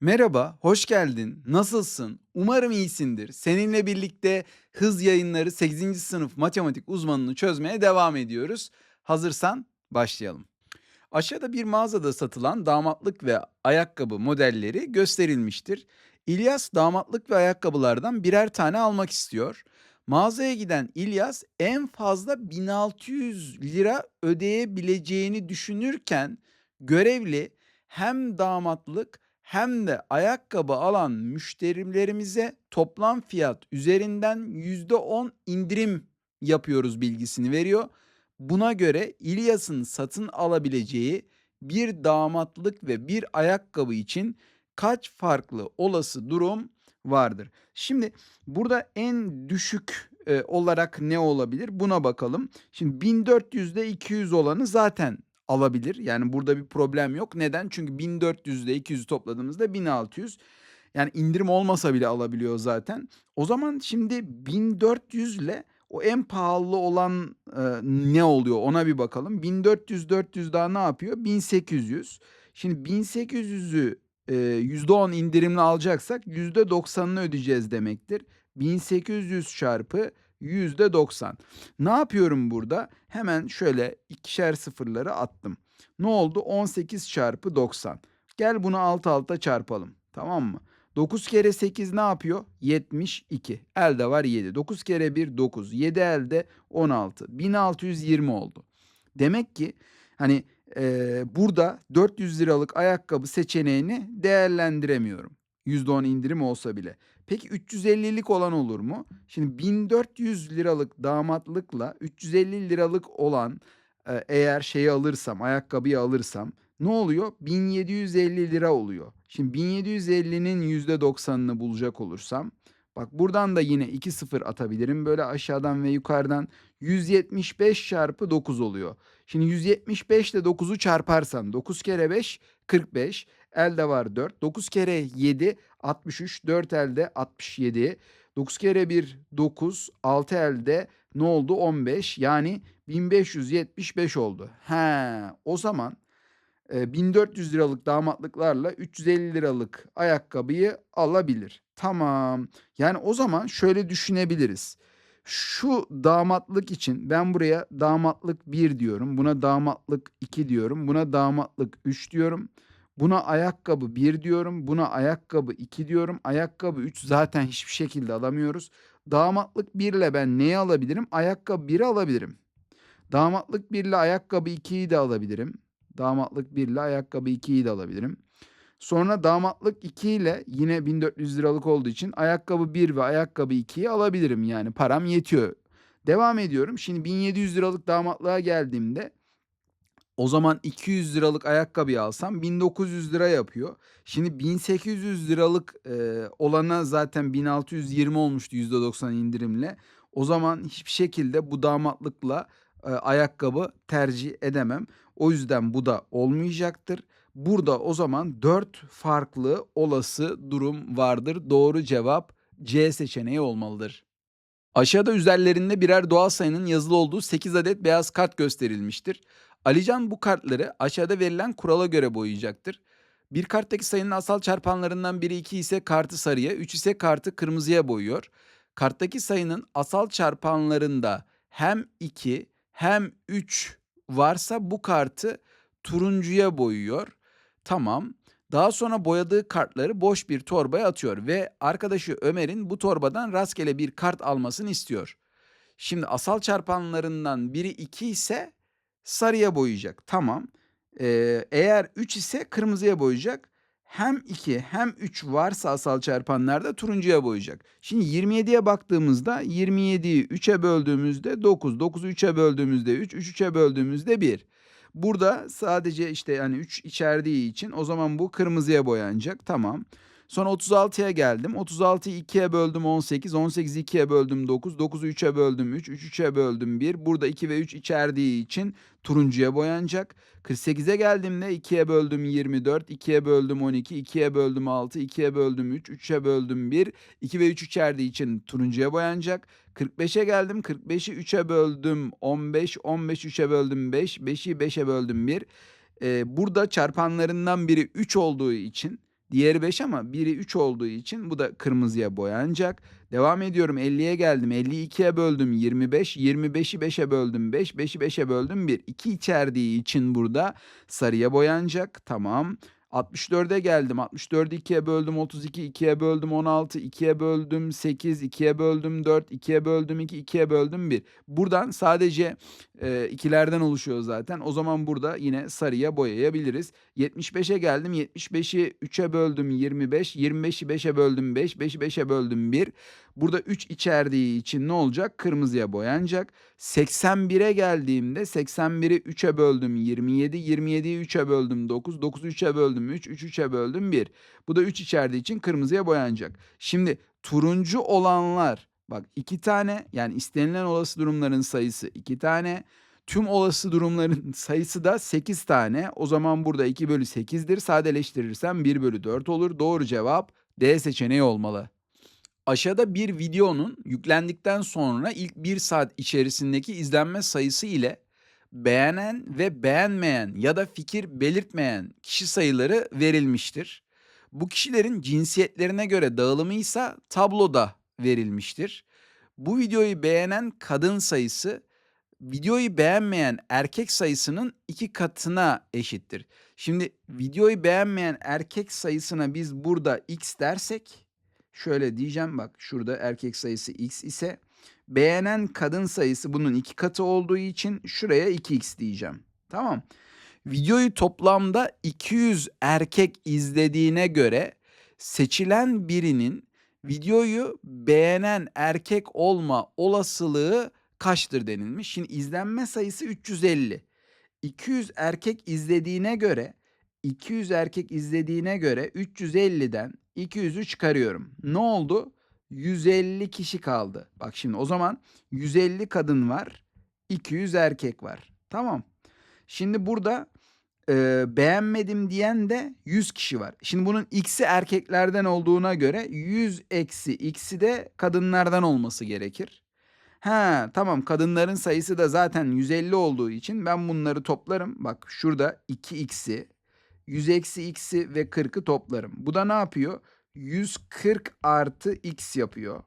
Merhaba, hoş geldin. Nasılsın? Umarım iyisindir. Seninle birlikte Hız Yayınları 8. sınıf matematik uzmanını çözmeye devam ediyoruz. Hazırsan başlayalım. Aşağıda bir mağazada satılan damatlık ve ayakkabı modelleri gösterilmiştir. İlyas damatlık ve ayakkabılardan birer tane almak istiyor. Mağazaya giden İlyas en fazla 1600 lira ödeyebileceğini düşünürken görevli hem damatlık hem de ayakkabı alan müşterilerimize toplam fiyat üzerinden %10 indirim yapıyoruz bilgisini veriyor. Buna göre İlyas'ın satın alabileceği bir damatlık ve bir ayakkabı için kaç farklı olası durum vardır? Şimdi burada en düşük e, olarak ne olabilir? Buna bakalım. Şimdi 1400 ile 200 olanı zaten alabilir. Yani burada bir problem yok. Neden? Çünkü 1400 ile 200'ü topladığımızda 1600. Yani indirim olmasa bile alabiliyor zaten. O zaman şimdi 1400 ile o en pahalı olan e, ne oluyor ona bir bakalım. 1400 400 daha ne yapıyor? 1800. Şimdi 1800'ü e, %10 indirimli alacaksak %90'ını ödeyeceğiz demektir. 1800 çarpı %90. Ne yapıyorum burada? Hemen şöyle ikişer sıfırları attım. Ne oldu? 18 çarpı 90. Gel bunu alt alta çarpalım. Tamam mı? 9 kere 8 ne yapıyor? 72. Elde var 7. 9 kere 1 9. 7 elde 16. 1620 oldu. Demek ki hani e, burada 400 liralık ayakkabı seçeneğini değerlendiremiyorum. %10 indirim olsa bile. Peki 350'lik olan olur mu? Şimdi 1400 liralık damatlıkla 350 liralık olan e, eğer şeyi alırsam, ayakkabıyı alırsam ne oluyor? 1750 lira oluyor. Şimdi 1750'nin %90'ını bulacak olursam bak buradan da yine 2 sıfır atabilirim. Böyle aşağıdan ve yukarıdan 175 çarpı 9 oluyor. Şimdi 175 ile 9'u çarparsan 9 kere 5 45. Elde var 4. 9 kere 7 63. 4 elde 67. 9 kere 1 9. 6 elde ne oldu? 15. Yani 1575 oldu. He, o zaman 1400 liralık damatlıklarla 350 liralık ayakkabıyı alabilir. Tamam. Yani o zaman şöyle düşünebiliriz. Şu damatlık için ben buraya damatlık 1 diyorum. Buna damatlık 2 diyorum. Buna damatlık 3 diyorum. Buna ayakkabı 1 diyorum. Buna ayakkabı 2 diyorum. Ayakkabı 3 zaten hiçbir şekilde alamıyoruz. Damatlık 1 ile ben neyi alabilirim? Ayakkabı 1'i alabilirim. Damatlık 1 ile ayakkabı 2'yi de alabilirim. Damatlık 1 ile ayakkabı 2'yi de alabilirim. Sonra damatlık 2 ile yine 1400 liralık olduğu için ayakkabı 1 ve ayakkabı 2'yi alabilirim. Yani param yetiyor. Devam ediyorum. Şimdi 1700 liralık damatlığa geldiğimde o zaman 200 liralık ayakkabıyı alsam 1900 lira yapıyor. Şimdi 1800 liralık e, olana zaten 1620 olmuştu %90 indirimle. O zaman hiçbir şekilde bu damatlıkla e, ayakkabı tercih edemem. O yüzden bu da olmayacaktır. Burada o zaman 4 farklı olası durum vardır. Doğru cevap C seçeneği olmalıdır. Aşağıda üzerlerinde birer doğal sayının yazılı olduğu 8 adet beyaz kart gösterilmiştir. Alican bu kartları aşağıda verilen kurala göre boyayacaktır. Bir karttaki sayının asal çarpanlarından biri 2 ise kartı sarıya, 3 ise kartı kırmızıya boyuyor. Karttaki sayının asal çarpanlarında hem 2 hem 3 varsa bu kartı turuncuya boyuyor. Tamam. Daha sonra boyadığı kartları boş bir torbaya atıyor ve arkadaşı Ömer'in bu torbadan rastgele bir kart almasını istiyor. Şimdi asal çarpanlarından biri 2 ise sarıya boyayacak. Tamam. Ee, eğer 3 ise kırmızıya boyayacak. Hem 2 hem 3 varsa asal çarpanlarda turuncuya boyayacak. Şimdi 27'ye baktığımızda 27'yi 3'e böldüğümüzde 9, 9'u 3'e böldüğümüzde 3, 3 3'e böldüğümüzde 1. Burada sadece işte yani 3 içerdiği için o zaman bu kırmızıya boyanacak. Tamam. Sonra 36'ya geldim. 36'yı 2'ye böldüm 18. 18'i 2'ye böldüm 9. 9'u 3'e böldüm 3. 3 3'e böldüm 1. Burada 2 ve 3 içerdiği için turuncuya boyanacak. 48'e geldiğimde 2'ye böldüm 24. 2'ye böldüm 12. 2'ye böldüm 6. 2'ye böldüm 3. 3'e böldüm 1. 2 ve 3 içerdiği için turuncuya boyanacak. 45'e geldim. 45'i 3'e böldüm 15. 15 3'e böldüm 5. 5'i 5'e böldüm 1. Ee, burada çarpanlarından biri 3 olduğu için Diğeri 5 ama biri 3 olduğu için bu da kırmızıya boyanacak. Devam ediyorum 50'ye geldim. 52'ye böldüm 25. 25'i 5'e böldüm 5. 5'i 5'e böldüm 1. 2 içerdiği için burada sarıya boyanacak. Tamam. 64'e geldim. 64'ü 2'ye böldüm 32, 2'ye böldüm 16, 2'ye böldüm 8, 2'ye böldüm 4, 2'ye böldüm 2, 2'ye böldüm 1. Buradan sadece e, ikilerden oluşuyor zaten. O zaman burada yine sarıya boyayabiliriz. 75'e geldim. 75'i 3'e böldüm 25, 25'i 5'e böldüm 5, 5'i 5'e böldüm 1. Burada 3 içerdiği için ne olacak? Kırmızıya boyanacak. 81'e geldiğimde 81'i 3'e böldüm 27, 27'yi 3'e böldüm 9, 9'u 3'e böldüm 3, 3 3'e böldüm 1. Bu da 3 içerdiği için kırmızıya boyanacak. Şimdi turuncu olanlar bak 2 tane yani istenilen olası durumların sayısı 2 tane. Tüm olası durumların sayısı da 8 tane. O zaman burada 2 bölü 8'dir. Sadeleştirirsem 1 bölü 4 olur. Doğru cevap D seçeneği olmalı. Aşağıda bir videonun yüklendikten sonra ilk bir saat içerisindeki izlenme sayısı ile beğenen ve beğenmeyen ya da fikir belirtmeyen kişi sayıları verilmiştir. Bu kişilerin cinsiyetlerine göre dağılımı ise tabloda verilmiştir. Bu videoyu beğenen kadın sayısı videoyu beğenmeyen erkek sayısının iki katına eşittir. Şimdi videoyu beğenmeyen erkek sayısına biz burada x dersek şöyle diyeceğim bak şurada erkek sayısı x ise beğenen kadın sayısı bunun iki katı olduğu için şuraya 2x diyeceğim. Tamam. Videoyu toplamda 200 erkek izlediğine göre seçilen birinin videoyu beğenen erkek olma olasılığı kaçtır denilmiş. Şimdi izlenme sayısı 350. 200 erkek izlediğine göre 200 erkek izlediğine göre 350'den 200'ü çıkarıyorum. Ne oldu? 150 kişi kaldı. Bak şimdi o zaman 150 kadın var, 200 erkek var. Tamam. Şimdi burada e, beğenmedim diyen de 100 kişi var. Şimdi bunun x'i erkeklerden olduğuna göre 100 eksi x'i de kadınlardan olması gerekir. Ha tamam kadınların sayısı da zaten 150 olduğu için ben bunları toplarım. Bak şurada 2x'i, 100 eksi x'i ve 40'ı toplarım. Bu da ne yapıyor? 140 artı x yapıyor.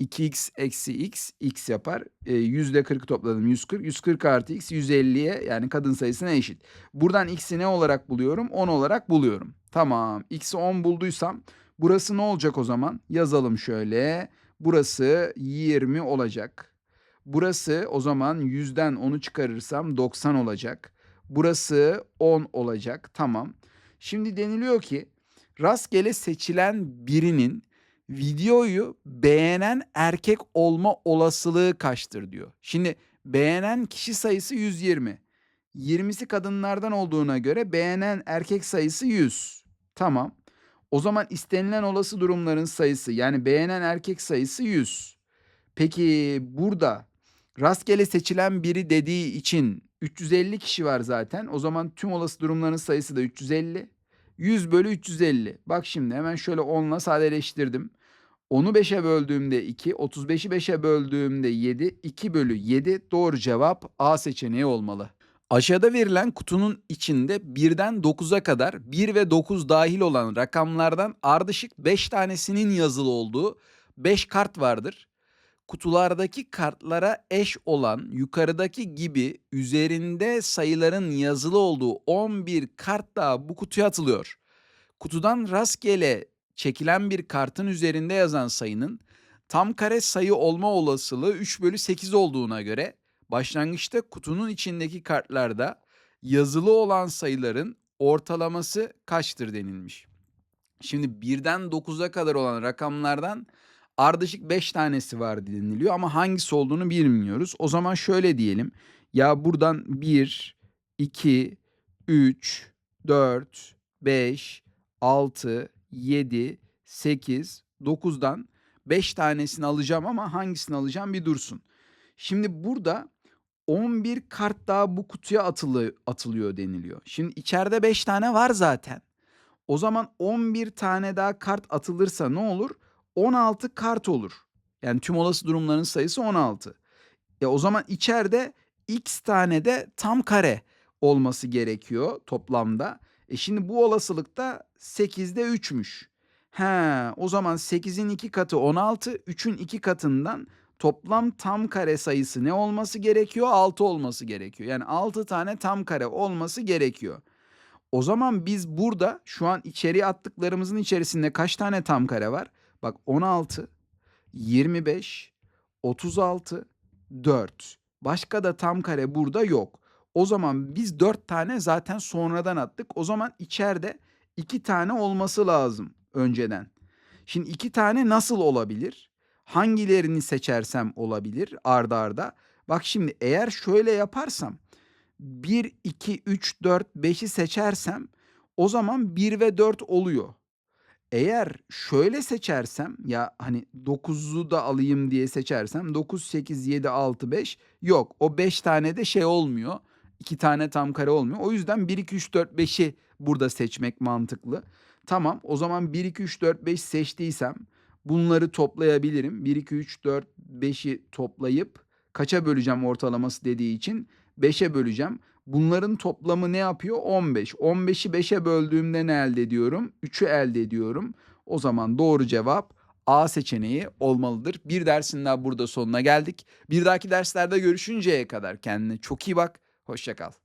2x eksi x, x yapar. E, 100 ile 40'ı topladım 140. 140 artı x 150'ye yani kadın sayısına eşit. Buradan x'i ne olarak buluyorum? 10 olarak buluyorum. Tamam. x'i 10 bulduysam burası ne olacak o zaman? Yazalım şöyle. Burası 20 olacak. Burası o zaman 100'den 10'u çıkarırsam 90 olacak. Burası 10 olacak. Tamam. Şimdi deniliyor ki rastgele seçilen birinin videoyu beğenen erkek olma olasılığı kaçtır diyor. Şimdi beğenen kişi sayısı 120. 20'si kadınlardan olduğuna göre beğenen erkek sayısı 100. Tamam. O zaman istenilen olası durumların sayısı yani beğenen erkek sayısı 100. Peki burada rastgele seçilen biri dediği için 350 kişi var zaten. O zaman tüm olası durumların sayısı da 350. 100 bölü 350. Bak şimdi hemen şöyle 10 ile sadeleştirdim. 10'u 5'e böldüğümde 2, 35'i 5'e böldüğümde 7, 2 bölü 7 doğru cevap A seçeneği olmalı. Aşağıda verilen kutunun içinde 1'den 9'a kadar 1 ve 9 dahil olan rakamlardan ardışık 5 tanesinin yazılı olduğu 5 kart vardır. Kutulardaki kartlara eş olan yukarıdaki gibi üzerinde sayıların yazılı olduğu 11 kart daha bu kutuya atılıyor. Kutudan rastgele çekilen bir kartın üzerinde yazan sayının tam kare sayı olma olasılığı 3 bölü 8 olduğuna göre başlangıçta kutunun içindeki kartlarda yazılı olan sayıların ortalaması kaçtır denilmiş. Şimdi birden 9'a kadar olan rakamlardan ardışık 5 tanesi var deniliyor ama hangisi olduğunu bilmiyoruz. O zaman şöyle diyelim. Ya buradan 1, 2, 3, 4, 5, 6, 7, 8, 9'dan 5 tanesini alacağım ama hangisini alacağım bir dursun. Şimdi burada 11 kart daha bu kutuya atılı, atılıyor deniliyor. Şimdi içeride 5 tane var zaten. O zaman 11 tane daha kart atılırsa ne olur? 16 kart olur. Yani tüm olası durumların sayısı 16. E o zaman içeride x tane de tam kare olması gerekiyor toplamda. E şimdi bu olasılıkta 8'de 3'müş. He, o zaman 8'in 2 katı 16, 3'ün 2 katından toplam tam kare sayısı ne olması gerekiyor? 6 olması gerekiyor. Yani 6 tane tam kare olması gerekiyor. O zaman biz burada şu an içeriye attıklarımızın içerisinde kaç tane tam kare var? Bak 16, 25, 36, 4. Başka da tam kare burada yok. O zaman biz 4 tane zaten sonradan attık. O zaman içeride 2 tane olması lazım önceden. Şimdi 2 tane nasıl olabilir? Hangilerini seçersem olabilir arda arda? Bak şimdi eğer şöyle yaparsam 1, 2, 3, 4, 5'i seçersem o zaman 1 ve 4 oluyor. Eğer şöyle seçersem ya hani 9'u da alayım diye seçersem 9, 8, 7, 6, 5 yok. O 5 tane de şey olmuyor. 2 tane tam kare olmuyor. O yüzden 1, 2, 3, 4, 5'i burada seçmek mantıklı. Tamam o zaman 1, 2, 3, 4, 5 seçtiysem bunları toplayabilirim. 1, 2, 3, 4, 5'i toplayıp kaça böleceğim ortalaması dediği için 5'e böleceğim. Bunların toplamı ne yapıyor? 15. 15'i 5'e böldüğümde ne elde ediyorum? 3'ü elde ediyorum. O zaman doğru cevap A seçeneği olmalıdır. Bir dersin daha burada sonuna geldik. Bir dahaki derslerde görüşünceye kadar kendine çok iyi bak. Hoşça kal.